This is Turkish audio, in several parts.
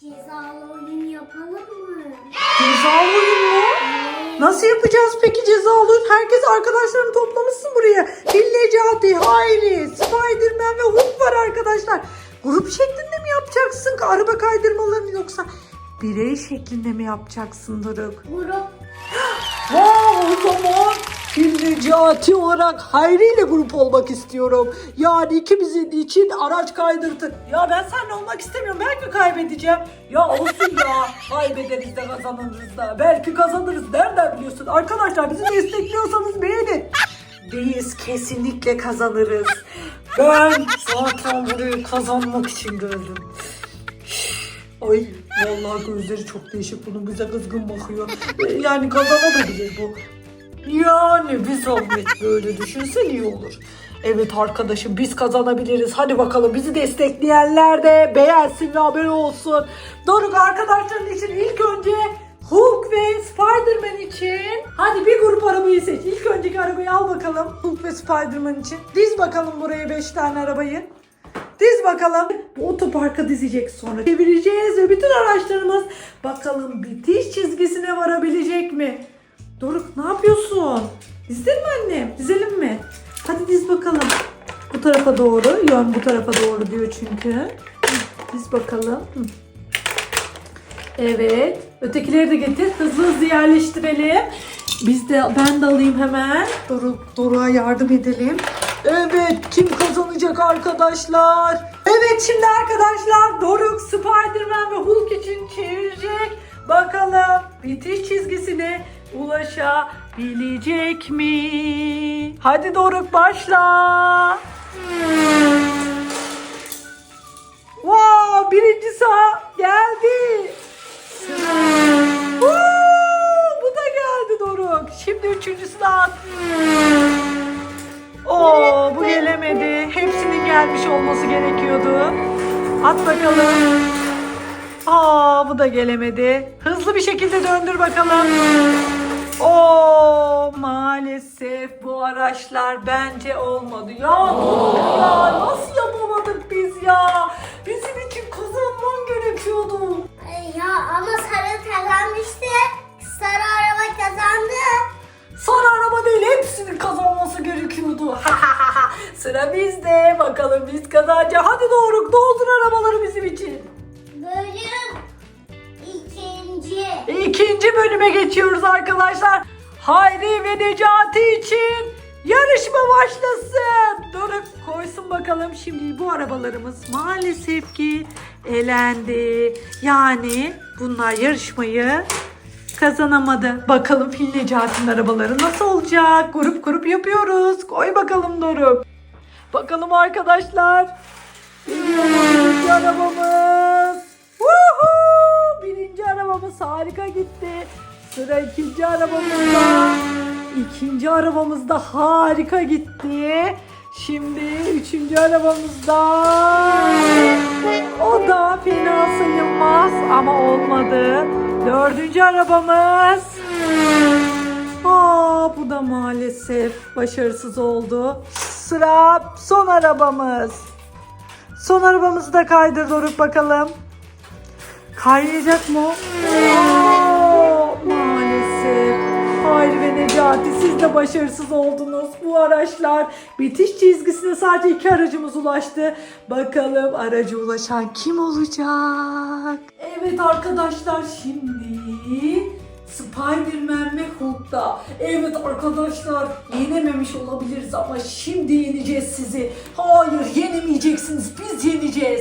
Cezalı oyun yapalım mı? Cezalı oyun mu? Nasıl yapacağız peki cezalı oyun? Herkes arkadaşlarını toplamışsın buraya. Fil Necati, Hayri, Spiderman ve Hulk var arkadaşlar. Grup şeklinde mi yapacaksın? Araba kaydırmalarını yoksa birey şeklinde mi yapacaksın Doruk? Grup. Wow, o zaman Necati olarak Hayri ile grup olmak istiyorum. Yani ikimizin için araç kaydırdık. Ya ben seninle olmak istemiyorum. Belki kaybedeceğim. Ya olsun ya. Kaybederiz de kazanırız da. Belki kazanırız. Nereden biliyorsun? Arkadaşlar bizi destekliyorsanız beğenin. Biz kesinlikle kazanırız. Ben zaten burayı kazanmak için geldim. Ay vallahi gözleri çok değişik bunun bize kızgın bakıyor. Yani kazanabilir bu. Yani bir zahmet böyle düşünsen iyi olur. Evet arkadaşım biz kazanabiliriz. Hadi bakalım bizi destekleyenler de beğensin ve haber olsun. Doruk arkadaşların için ilk önce Hulk ve Spider-Man için. Hadi bir grup arabayı seç. İlk önceki arabayı al bakalım. Hulk ve Spider-Man için. Diz bakalım buraya 5 tane arabayı. Diz bakalım. Otoparka dizecek sonra. Çevireceğiz ve bütün araçlarımız bakalım bitiş çizgisine varabilecek mi? Doruk ne yapıyorsun? Dizdin mi annem? Dizelim mi? Hadi diz bakalım. Bu tarafa doğru. Yön bu tarafa doğru diyor çünkü. Diz bakalım. Evet. Ötekileri de getir. Hızlı hızlı yerleştirelim. Biz de ben de alayım hemen. Doruk, Doruk'a yardım edelim. Evet kim kazanacak arkadaşlar? Evet şimdi arkadaşlar Doruk, Spiderman ve Hulk için çevirecek. Bakalım bitiş çizgisine ulaşabilecek mi? Hadi Doruk başla. Wow, birinci sağ geldi. Bu da geldi Doruk. Şimdi üçüncüsünü at. Oo, bu gelemedi. Hepsinin gelmiş olması gerekiyordu. At bakalım. Aa, bu da gelemedi. Hızlı bir şekilde döndür bakalım. Oo, maalesef bu araçlar bence olmadı. Ya Doruk ya nasıl yapamadık biz ya? Bizim için kazanman gerekiyordu. Ay Ya ama sarı kazanmıştı. Sarı araba kazandı. Sarı araba değil hepsinin kazanması gerekiyordu. Sıra bizde. Bakalım biz kazanacağız. Hadi doğru doldur arabaları bizim için. Bölüm ikinci. İkinci bölüme geçiyoruz arkadaşlar. Hayri ve Necati için yarışma başlasın. Doruk koysun bakalım. Şimdi bu arabalarımız maalesef ki elendi. Yani bunlar yarışmayı kazanamadı. Bakalım Fil Necati'nin arabaları nasıl olacak? Grup grup yapıyoruz. Koy bakalım Doruk. Bakalım arkadaşlar. Arabamız. Arabamız harika gitti. Sıra ikinci arabamızda. İkinci arabamız da harika gitti. Şimdi üçüncü arabamızda. O da fena sayılmaz ama olmadı. Dördüncü arabamız. Aa, bu da maalesef başarısız oldu. Sıra son arabamız. Son arabamızı da kaydır bakalım. Kaynayacak mı? maalesef. Hayri ve Necati siz de başarısız oldunuz. Bu araçlar bitiş çizgisine sadece iki aracımız ulaştı. Bakalım aracı ulaşan kim olacak? Evet arkadaşlar şimdi Spider-Man ve Hulk'ta. Evet arkadaşlar yenememiş olabiliriz ama şimdi yeneceğiz sizi. Hayır yenemeyeceksiniz biz yeneceğiz.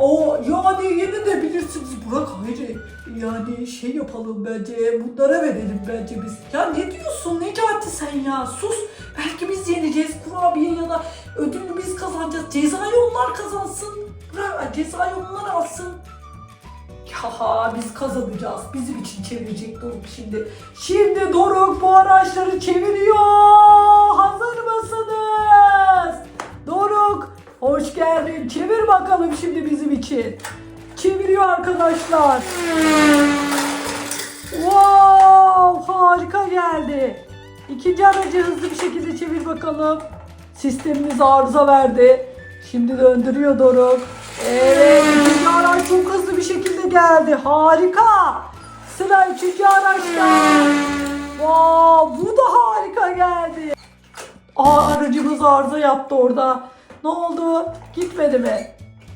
O yani yenilebilirsiniz Burak hayır. Yani şey yapalım bence bunlara verelim bence biz. Ya ne diyorsun Necati sen ya sus. Belki biz yeneceğiz kurabiye ya da ödülü biz kazanacağız. Cezayı onlar kazansın. Bırak, Cezayı onlar alsın. Ya biz kazanacağız. Bizim için çevirecek Doruk şimdi. Şimdi Doruk bu araçları çeviriyor. Hazır mısınız? Hoş geldin. Çevir bakalım şimdi bizim için. Çeviriyor arkadaşlar. Wow harika geldi. İkinci aracı hızlı bir şekilde çevir bakalım. Sistemimiz arıza verdi. Şimdi döndürüyor Doruk. Evet ikinci araç çok hızlı bir şekilde geldi. Harika. Sıra üçüncü araçta. Wow, bu da harika geldi. Aa aracımız arıza yaptı orada. Ne oldu? Gitmedi mi?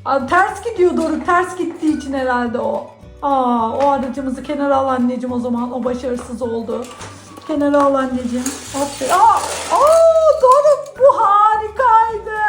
Aa, ters gidiyor Doruk. Ters gittiği için herhalde o. Aa o aracımızı kenara al anneciğim o zaman. O başarısız oldu. Kenara al anneciğim. Aferin. Aa, aa Doruk bu harikaydı.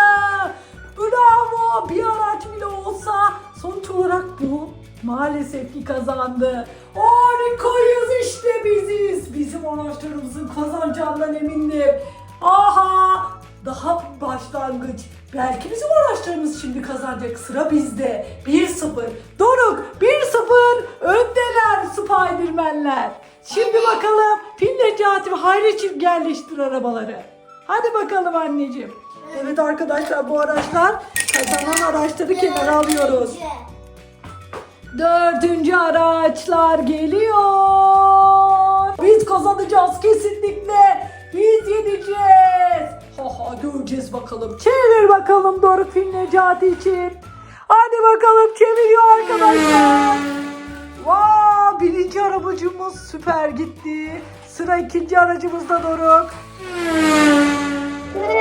Bravo. Bir araç bile olsa sonuç olarak bu maalesef ki kazandı. Harikayız işte biziz. Bizim araçlarımızın kazanacağından emindim. Aha daha başlangıç. Belki bizim araçlarımız şimdi kazanacak. Sıra bizde. 1-0. Doruk 1-0 öndeler Spiderman'ler. Şimdi bakalım Fil Necati ve Hayri için yerleştir arabaları. Hadi bakalım anneciğim. Evet arkadaşlar bu araçlar kazanan araçları kenara alıyoruz. Dördüncü araçlar geliyor. Biz kazanacağız kesinlikle. Biz yeneceğiz. Ha ha göreceğiz bakalım. Çevir bakalım Doruk Fil Necati için. Hadi bakalım çeviriyor arkadaşlar. Vaa birinci arabacımız süper gitti. Sıra ikinci aracımızda Doruk.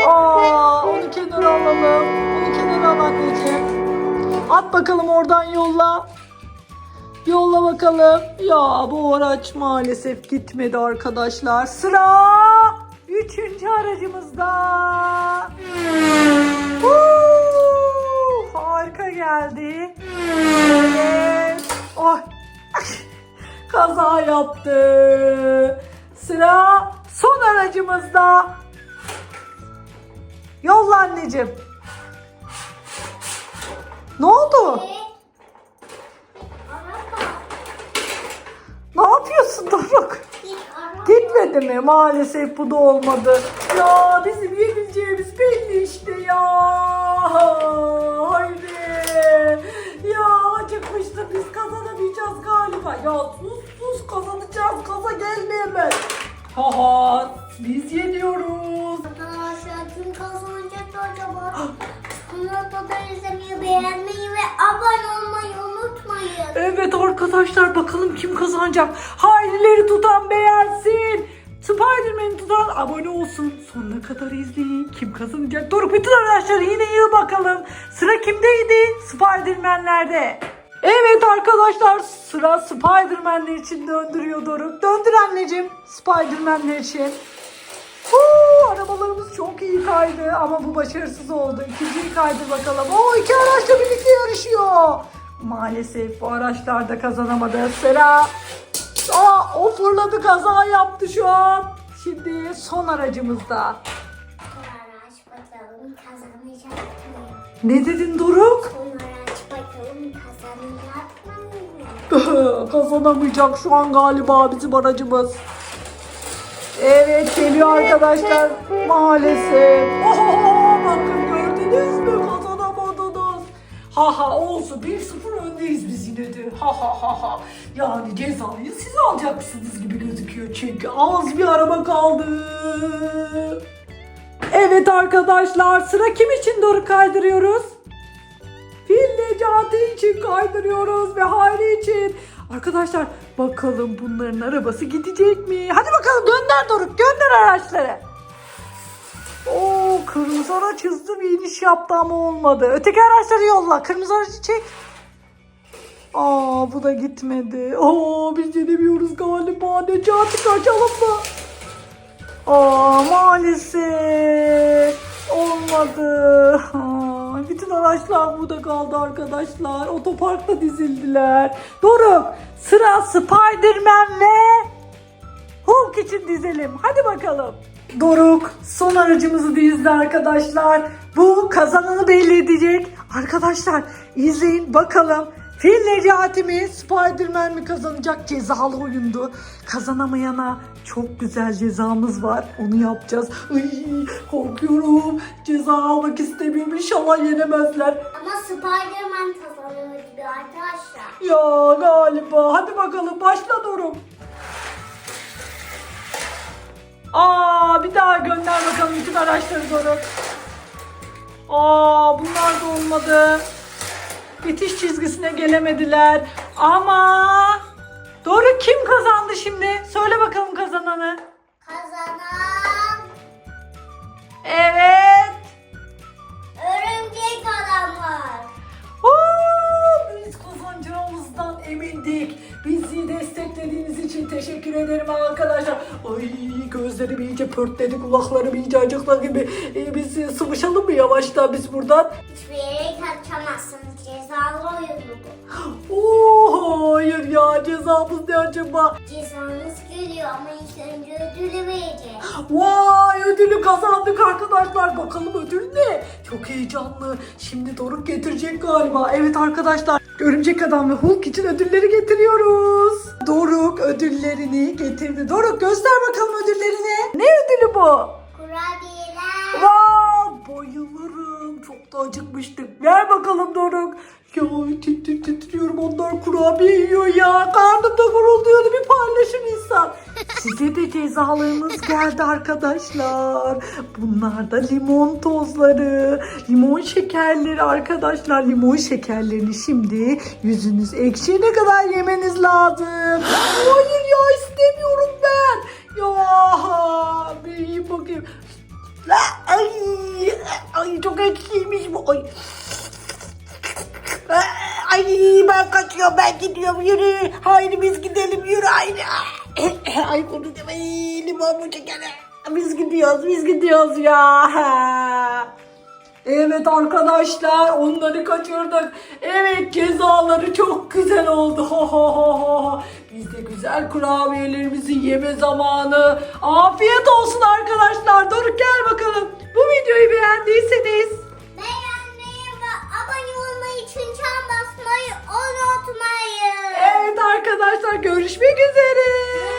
Aa, onu kenara alalım. Onu kenara al anneciğim. At bakalım oradan yolla. Yolla bakalım. Ya bu araç maalesef gitmedi arkadaşlar. Sıra üçüncü aracımızda. Huu, harika geldi. Evet. Oh. Kaza yaptı. Sıra son aracımızda. Yolla anneciğim. Ne oldu? Ne yapıyorsun Doruk? Gitmedi mi? Maalesef bu da olmadı. Ya bizim yenileceğimiz belli işte ya. Haydi. Ya acıkmıştı biz kazanamayacağız galiba. Ya sus sus kazanacağız. Kaza gelmeyemez. Haha biz yeniyoruz. Arkadaşlar kim kazanacak acaba? Kanalda izlemeyi, beğenmeyi ve abone olmayı unutmayın. Evet arkadaşlar bakalım kim kazanacak. Hayrileri tutan beğensin. Spiderman'i tutan abone olsun. Sonuna kadar izleyin. Kim kazanacak? Doruk bütün arkadaşlar yine iyi bakalım. Sıra kimdeydi? Spiderman'lerde. Evet arkadaşlar sıra Spiderman'ler için döndürüyor Doruk. Döndür anneciğim Spiderman'ler için. Huu, arabalarımız çok iyi kaydı ama bu başarısız oldu. İkinciyi kaydır bakalım. Oo iki araçla birlikte yarışıyor. Maalesef bu araçlar da kazanamadı. Sıra. O fırladı kaza yaptı şu an. Şimdi son aracımızda. Sonra aç bakalım kazanacak mıyım? Ne dedin Doruk? Sonra aç bakalım kazanacak mıyım? Kazanamayacak şu an galiba bizim aracımız. Evet geliyor arkadaşlar. Maalesef. Oho, Ha ha olsun 1-0 öndeyiz biz yine de. Ha ha ha ha. Yani cezayı siz alacaksınız gibi gözüküyor çünkü az bir araba kaldı. Evet arkadaşlar sıra kim için doğru kaydırıyoruz? Fil Necati için kaydırıyoruz ve Hayri için. Arkadaşlar bakalım bunların arabası gidecek mi? Hadi bakalım gönder Doruk gönder araçları. Kırmızı araç hızlı bir iniş yaptı ama olmadı. Öteki araçları yolla. Kırmızı aracı çek. Aa bu da gitmedi. Oo biz yenemiyoruz galiba. Necati kaçalım mı? Aa maalesef olmadı. Aa, bütün araçlar burada kaldı arkadaşlar. Otoparkta dizildiler. Doruk sıra Spiderman ve Hulk için dizelim. Hadi bakalım. Doruk son aracımızı dizdi arkadaşlar. Bu kazananı belli edecek. Arkadaşlar izleyin bakalım. Fil Necati mi Spiderman mi kazanacak cezalı oyundu. Kazanamayana çok güzel cezamız var. Onu yapacağız. Ay, korkuyorum. Ceza almak istemiyorum. İnşallah yenemezler. Ama Spiderman kazanıyor gibi arkadaşlar. Ya galiba. Hadi bakalım başla Doruk. Aa bir daha gönder bakalım bütün araçları Doruk. Aa bunlar da olmadı. Bitiş çizgisine gelemediler. Ama Doruk kim kazandı şimdi? Söyle bakalım kazananı. Kazanan Evet. Desteklediğiniz için teşekkür ederim arkadaşlar. Ay gözlerim iyice pörtledi, kulaklarım iyice acıklar gibi. Ee, biz e, sıvışalım mı yavaştan biz buradan? Hiçbir yere kaçamazsınız. Cezalı oyun bu. Oo, hayır ya cezamız ne acaba? Cezanız geliyor ama ilk önce ödülü vereceğiz. Vay ödülü kazandık arkadaşlar. Bakalım ödül ne? Çok heyecanlı. Şimdi Doruk getirecek galiba. Evet arkadaşlar. Örümcek Adam ve Hulk için ödülleri getiriyoruz. Doruk ödüllerini getirdi. Doruk göster bakalım ödüllerini. Ne ödülü bu? Kurabiyeler. Vay bayılırım. Çok da acıkmıştık. Ver bakalım Doruk. Ya tit tit titriyorum onlar kurabiye yiyor ya. Karnım da gurulduyordu bir paylaşın insan. De cezalarınız geldi arkadaşlar. Bunlar da limon tozları, limon şekerleri arkadaşlar. Limon şekerlerini şimdi yüzünüz ekşiyene kadar yemeniz lazım. Hayır ya istemiyorum ben. Ya bir yiyeyim bakayım. Ay, ay çok ekşiymiş bu. Ay. Ay ben kaçıyorum ben gidiyorum yürü. Haydi biz gidelim yürü haydi. Ay bunu deme ay, limon mu şekeri. Biz gidiyoruz biz gidiyoruz ya. Evet arkadaşlar onları kaçırdık. Evet cezaları çok güzel oldu. Ha. Biz de güzel kurabiyelerimizi yeme zamanı. Afiyet olsun arkadaşlar. Doruk gel bakalım. Bu videoyu beğendiyseniz Beğenmeyi ve abone olmayı için çan basmayı unutmayın. Evet arkadaşlar görüşmek üzere.